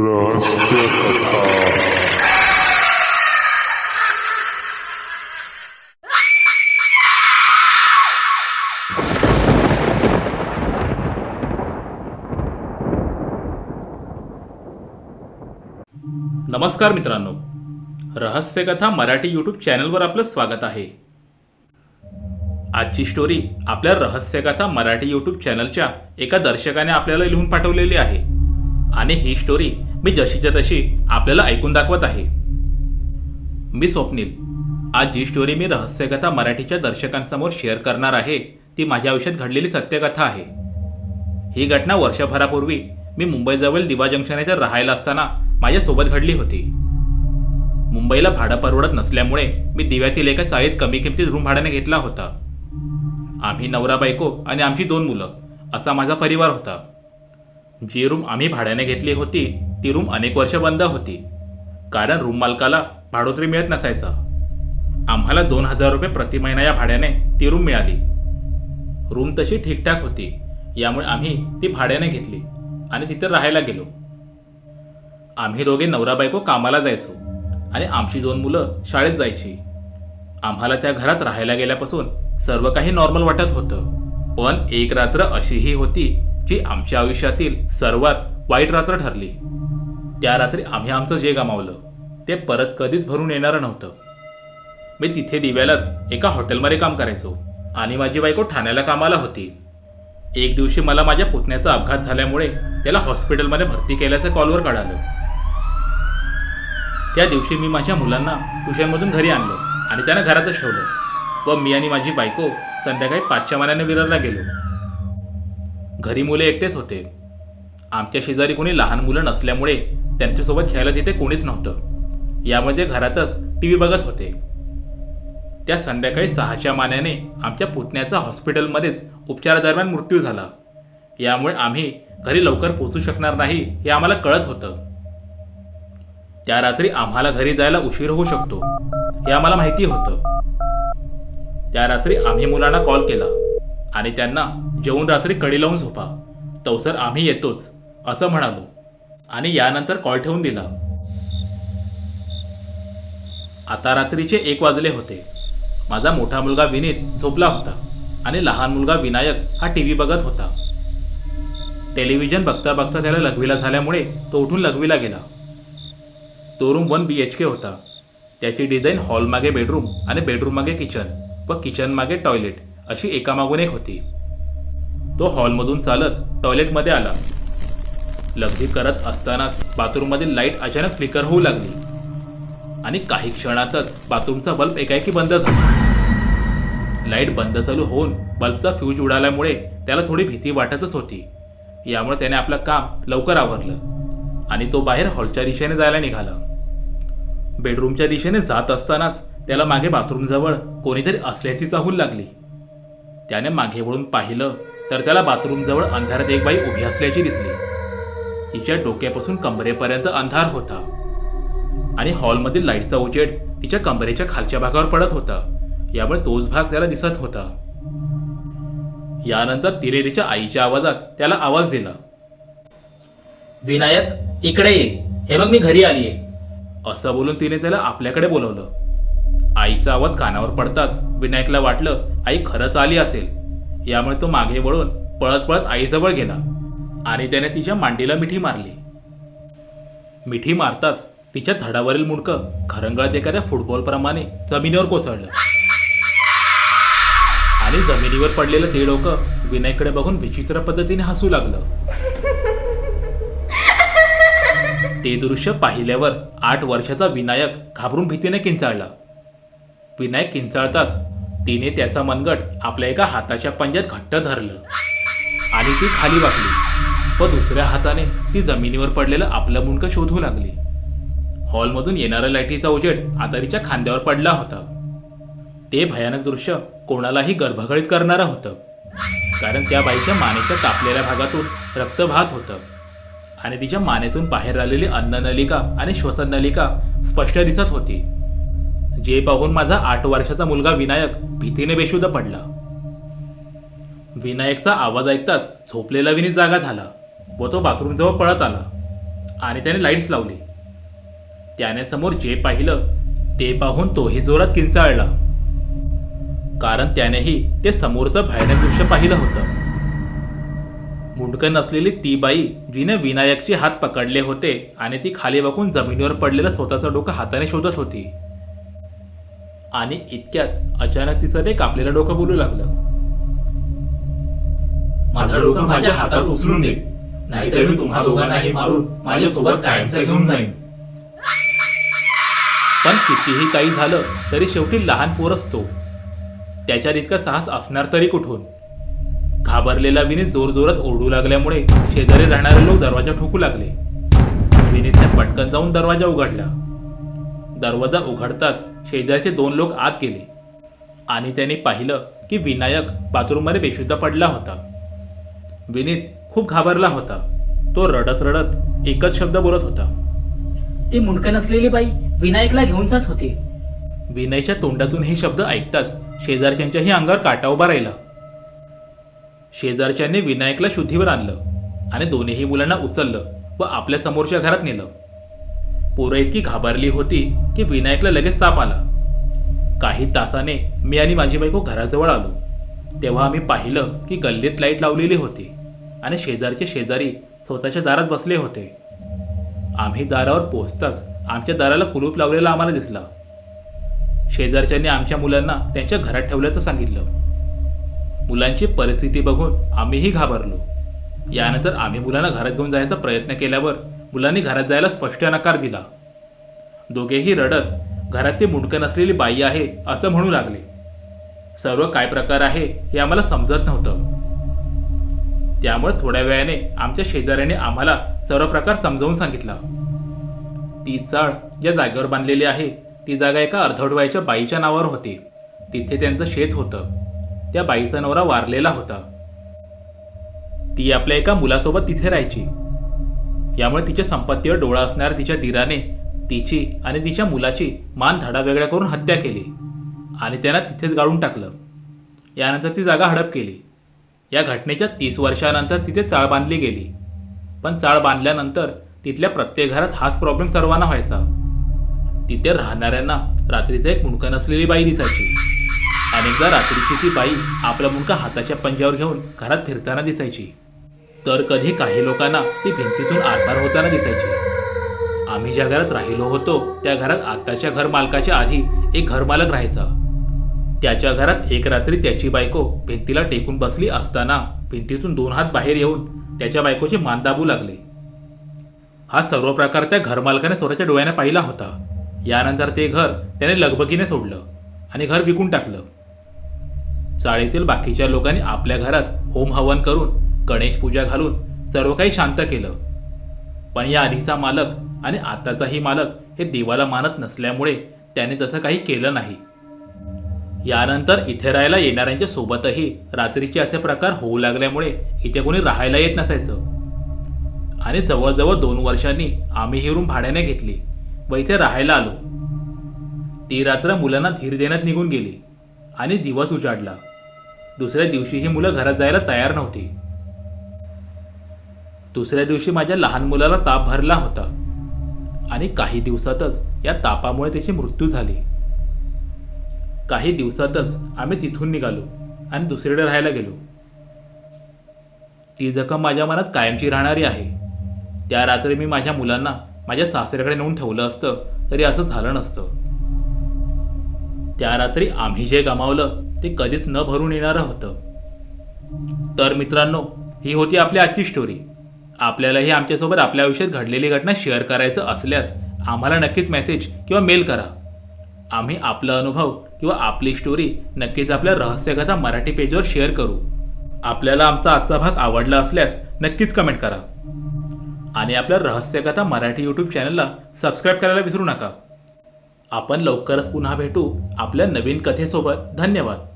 रहस्य कथा नमस्कार मित्रांनो. रहस्यकथा मराठी यूट्यूब चॅनलवर आपलं स्वागत आहे. आजची स्टोरी आपल्या रहस्यकथा मराठी यूट्यूब चॅनलच्या एका दर्शकाने आपल्याला लिहून पाठवलेली आहे. आणि ही स्टोरी मी जशीच्या तशी आपल्याला ऐकून दाखवत आहे. मी स्वप्नील आज जी स्टोरी मी रहस्यकथा मराठीच्या दर्शकांसमोर शेअर करणार आहे ती माझ्या आयुष्यात घडलेली सत्यकथा आहे. ही घटना वर्षभरापूर्वी मी मुंबईजवळ दिवा जंक्शन येथे राहायला असताना माझ्यासोबत घडली होती. मुंबईला भाडं परवडत नसल्यामुळे मी दिव्यातील एका चाळीत कमी किमतीत रूम भाड्याने घेतला होता. आम्ही नवरा बायको आणि आमची दोन मुलं असा माझा परिवार होता. जी रूम आम्ही भाड्याने घेतली होती ती रूम अनेक वर्ष बंद होती. कारण रूम मालकाला भाडोत्री मिळत नसायचं. आम्हाला दोन हजार रुपये प्रति महिना या भाड्याने ती रूम मिळाली. रूम तशी ठीकठाक होती. यामुळे आम्ही ती भाड्याने घेतली आणि तिथे राहायला गेलो. आम्ही दोघे नवरा बायको कामाला जायचो आणि आमची दोन मुलं शाळेत जायची. आम्हाला त्या घरात राहायला गेल्यापासून सर्व काही नॉर्मल वाटत होतं. पण एक रात्र अशीही होती जी आमच्या आयुष्यातील सर्वात वाईट रात्र ठरली. त्या रात्री आम्ही आमचं जे गमावलं ते परत कधीच भरून येणारं नव्हतं. मी तिथे दिव्यालाच एका हॉटेलमध्ये काम करायचो आणि माझी बायको ठाण्याला कामाला होती. एक दिवशी मला माझ्या पुतण्याचा अपघात झाल्यामुळे त्याला हॉस्पिटलमध्ये भरती केल्याचं कॉलवर कळालं. त्या दिवशी मी माझ्या मुलांना ट्युशनमधून घरी आणलं आणि त्यांना घरातच ठेवलं व मी आणि माझी बायको संध्याकाळी पाचच्या मानाने विरारला गेलो. घरी मुले एकटेच होते. आमच्या शेजारी कोणी लहान मुलं नसल्यामुळे त्यांच्यासोबत खेळायला तिथे कोणीच नव्हतं. यामध्ये घरातच टी व्ही बघत होते. त्या संध्याकाळी सहाच्या मान्याने आमच्या पुतण्याचा हॉस्पिटलमध्येच उपचारादरम्यान मृत्यू झाला. यामुळे आम्ही घरी लवकर पोचू शकणार नाही हे आम्हाला कळत होतं. त्या रात्री आम्हाला घरी जायला उशीर होऊ शकतो हे आम्हाला माहिती होतं. त्या रात्री आम्ही मुलांना कॉल केला आणि त्यांना जेवून रात्री कडी लावून झोपा. तवसर आम्ही येतोच असं म्हणालो. आणि यानंतर कॉल ठेवून दिला. आता रात्रीचे एक वाजले होते. माझा मोठा मुलगा विनीत झोपला होता आणि लहान मुलगा विनायक हा टी व्ही बघत होता. टेलिव्हिजन बघता बघता त्याला लघवीला झाल्यामुळे तो उठून लघवीला गेला. तो room one B H K होता. त्याची डिझाईन हॉलमागे बेडरूम आणि बेडरूम मागे किचन व किचन मागे टॉयलेट अशी एकामागून एक होती. तो हॉलमधून चालत टॉयलेटमध्ये आला. लघवी करत असतानाच बाथरूममधील लाइट अचानक फ्लिकर होऊ लागली. आणि काही क्षणातच बाथरूमचा बल्ब एकाएकी बंद झाला. लाइट बंद चालू होऊन बल्बचा फ्यूज उडाल्यामुळे त्याला थोडी भीती वाटतच होती. यामुळे त्याने आपलं काम लवकर आवरलं आणि तो बाहेर हॉलच्या दिशेने जायला निघाला. बेडरूमच्या दिशेने जात असतानाच त्याला मागे बाथरूमजवळ कोणीतरी असल्याची चाहूल लागली. त्याने मागे वळून पाहिलं तर त्याला बाथरूमजवळ अंधारात एक बाई उभी असल्याची दिसली. तिच्या डोक्यापासून कंबरेपर्यंत अंधार होता. आणि हॉलमधील लाईटचा उजेड तिच्या कंबरेच्या खालच्या भागावर पडत होता. यामुळे तोच भाग त्याला दिसत होता. यानंतर तिने तिच्या आईच्या आवाजात त्याला आवाज दिला. विनायक इकडे ये. हे बघ मी घरी आलीये. असं बोलून तिने त्याला आपल्याकडे बोलवलं. आईचा आवाज कानावर पडताच विनायकला वाटलं आई खरंच आली असेल. यामुळे तो मागे वळून पळत पळत आईजवळ गेला. आणि त्याने तिच्या मांडीला मिठी मारली. मिठी मारताच तिच्या धडावरील मुडकं खरंगळत एखाद्या फुटबॉलप्रमाणे जमिनीवर कोसळलं. आणि जमिनीवर पडलेलं ते डोकं विनयकडे बघून विचित्र पद्धतीने हसू लागलं. ते दृश्य पाहिल्यावर आठ वर्षाचा विनायक घाबरून भीतीने किंचाळला. विनायक किंचाळताच तिने त्याचा मनगट आपल्या एका हाताच्या पंजात घट्ट धरलं. आणि ती खाली वाकली. व दुसऱ्या हाताने ती जमिनीवर पडलेलं आपलं मुंडकं शोधू लागली. हॉलमधून येणाऱ्या लाईटीचा उजेड आतारीच्या खांद्यावर पडला होता. ते भयानक दृश्य कोणालाही गर्भगळीत करणारं होतं. कारण त्या बाईच्या मानेच्या कापलेल्या भागातून रक्त होतं. आणि तिच्या मानेतून बाहेर आलेली अन्ननलिका आणि श्वसन नलिका स्पष्ट दिसत होती. जे पाहून माझा आठ वर्षाचा मुलगा विनायक भीतीने बेशुद्ध पडला. विनायकचा आवाज ऐकताच झोपलेला विनीत जागा झाला. व तो बाथरूमजवळ पळत आला आणि त्याने लाईट्स लावली. त्याने समोर जे पाहिलं ते पाहून तोही जोरात किंचाळला. कारण त्यानेही ते समोरचं भयानक दृश्य पाहिलं होतं. मुंडकं नसलेली ती बाई जिने विनायकचे हात पकडले होते आणि ती खाली वाकून जमिनीवर पडलेलं स्वतःचं डोकं हाताने शोधत होती. आणि इतक्यात अचानक तिचं ते कापलेलं डोकं बोलू लागलं. माझं डोकं माझ्या हातात उचलून दे. नाहीतर मी तुम्हा दोघांनाही मारून माझ्यासोबत कायमचं घेऊन जाईन पण कितीही काही झालं तरी शेवटी लहान पोर असतो त्याच्यात इतका साहस असणार तरी कुठून? घाबरलेला विनीत जोरजोरात ओरडू लागल्यामुळे शेजारी राहणारे लोक दरवाजा ठोकू लागले. विनीतने पटकन जाऊन दरवाजा उघडला. दरवाजा उघडताच शेजारचे दोन लोक आत गेले. आणि त्यांनी पाहिलं की विनायक बाथरूममध्ये बेशुद्ध पडला होता. विनीत खूप घाबरला होता. तो रडत रडत एकच शब्द बोलत होता. ती मुंडकं नसलेली बाई विनायकला घेऊन जात होती. विनयच्या तोंडातून हे शब्द ऐकताच शेजारच्यांच्याही अंगावर काटा उभा राहिला. शेजारच्यांनी विनायकला शुद्धीवर आणलं आणि दोन्हीही मुलांना उचललं व आपल्या समोरच्या घरात नेलं. पोरं इतकी घाबरली होती की विनायकला लगेच ताप आला. काही तासाने मी आणि माझी बायको घराजवळ आलो. तेव्हा आम्ही पाहिलं की गल्लीत लाइट लावलेली होती. आणि शेजारचे शेजारी स्वतःच्या दारात बसले होते. आम्ही दारावर पोचताच आमच्या दाराला कुलूप लावलेला आम्हाला दिसला. शेजारच्यांनी आमच्या मुलांना त्यांच्या घरात ठेवल्याचं सांगितलं. मुलांची परिस्थिती बघून आम्हीही घाबरलो. यानंतर आम्ही मुलांना घरात घेऊन जायचा प्रयत्न केल्यावर मुलांनी घरात जायला स्पष्ट नकार दिला. दोघेही रडत घरात ती मुंडकं नसलेली बाई आहे असं म्हणू लागले. सर्व काय प्रकार आहे हे आम्हाला समजत नव्हतं. त्यामुळे थोड्या वेळाने आमच्या शेजाऱ्याने आम्हाला सर्व प्रकार समजावून सांगितला. ती चाळ ज्या जागेवर बांधलेली आहे ती जागा एका अर्धवडवायच्या बाईच्या नावावर होती. तिथे त्यांचं शेत होतं. त्या बाईचा नवरा वारलेला होता. ती आपल्या एका मुलासोबत तिथे राहायची. यामुळे तिच्या संपत्तीवर डोळा असणाऱ्या तिच्या दिराने तिची आणि तिच्या मुलाची मान धडा वेगळ्या करून हत्या केली आणि त्यांना तिथेच गाळून टाकलं. यानंतर ती जागा हडप केली. या घटनेच्या तीस वर्षानंतर तिथे चाळ बांधली गेली. पण चाळ बांधल्यानंतर तिथल्या प्रत्येक घरात हाच प्रॉब्लेम सर्वांना व्हायचा. तिथे राहणाऱ्यांना रात्रीचं एक मुंडकं नसलेली बाई दिसायची. अनेकदा रात्रीची ती बाई आपला मुंडका हाताच्या पंजावर घेऊन घरात फिरताना दिसायची. तर कधी काही लोकांना ती भिंतीतून आरपार होताना दिसायची. आम्ही ज्या घरात राहिलो होतो त्या घरात आत्ताच्या घर मालकाच्या आधी एक घरमालक राहायचा. त्याच्या घरात एक रात्री त्याची बायको भिंतीला टेकून बसली असताना भिंतीतून दोन हात बाहेर येऊन त्याच्या बायकोचे मान दाबू लागले. हा सर्व प्रकार त्या घरमालकाने स्वतःच्या डोळ्याने पाहिला होता. यानंतर ते घर त्याने लगबगीने सोडलं आणि घर विकून टाकलं. चाळीतील बाकीच्या लोकांनी आपल्या घरात होम हवन करून गणेश पूजा घालून सर्व काही शांत केलं. पण या आधीचा मालक आणि आताचाही मालक हे देवाला मानत नसल्यामुळे त्याने तसं काही केलं नाही. यानंतर इथे राहायला येणाऱ्यांच्या सोबतही रात्रीचे असे प्रकार होऊ लागल्यामुळे इथे कोणी राहायला येत नसायचं. आणि जवळजवळ दोन वर्षांनी आम्ही ही रूम भाड्याने घेतली व इथे राहायला आलो. ती रात्र मुलांना धीर देण्यात निघून गेली आणि दिवस उजाडला. दुसऱ्या दिवशी ही मुलं घरात जायला तयार नव्हती. दुसऱ्या दिवशी माझ्या लहान मुलाला ताप भरला होता. आणि काही दिवसातच या तापामुळे त्याची मृत्यू झाली. काही दिवसातच आम्ही तिथून निघालो आणि दुसरीकडे राहायला गेलो. ती जखम माझ्या मनात कायमची राहणारी आहे. त्या रात्री मी माझ्या मुलांना माझ्या सासऱ्याकडे नेऊन ठेवलं असतं तरी असं झालं नसतं. त्या रात्री आम्ही जे गमावलं ते कधीच न भरून येणारं होतं. तर मित्रांनो ही होती आपली आजची स्टोरी आपल्यालाही आमच्यासोबत आपल्या आयुष्यात घडलेली घटना शेअर करायचं असल्यास आम्हाला नक्कीच मेसेज किंवा मेल करा. आम्ही आपला अनुभव किंवा आपली स्टोरी नक्कीच आपल्या रहस्यकथा मराठी पेजवर शेअर करू. आपल्याला आमचा आजचा भाग आवडला असल्यास नक्कीच कमेंट करा. आणि आपल्या रहस्यकथा मराठी यूट्यूब चॅनलला सबस्क्राईब करायला विसरू नका. आपण लवकरच पुन्हा भेटू आपल्या नवीन कथेसोबत. धन्यवाद.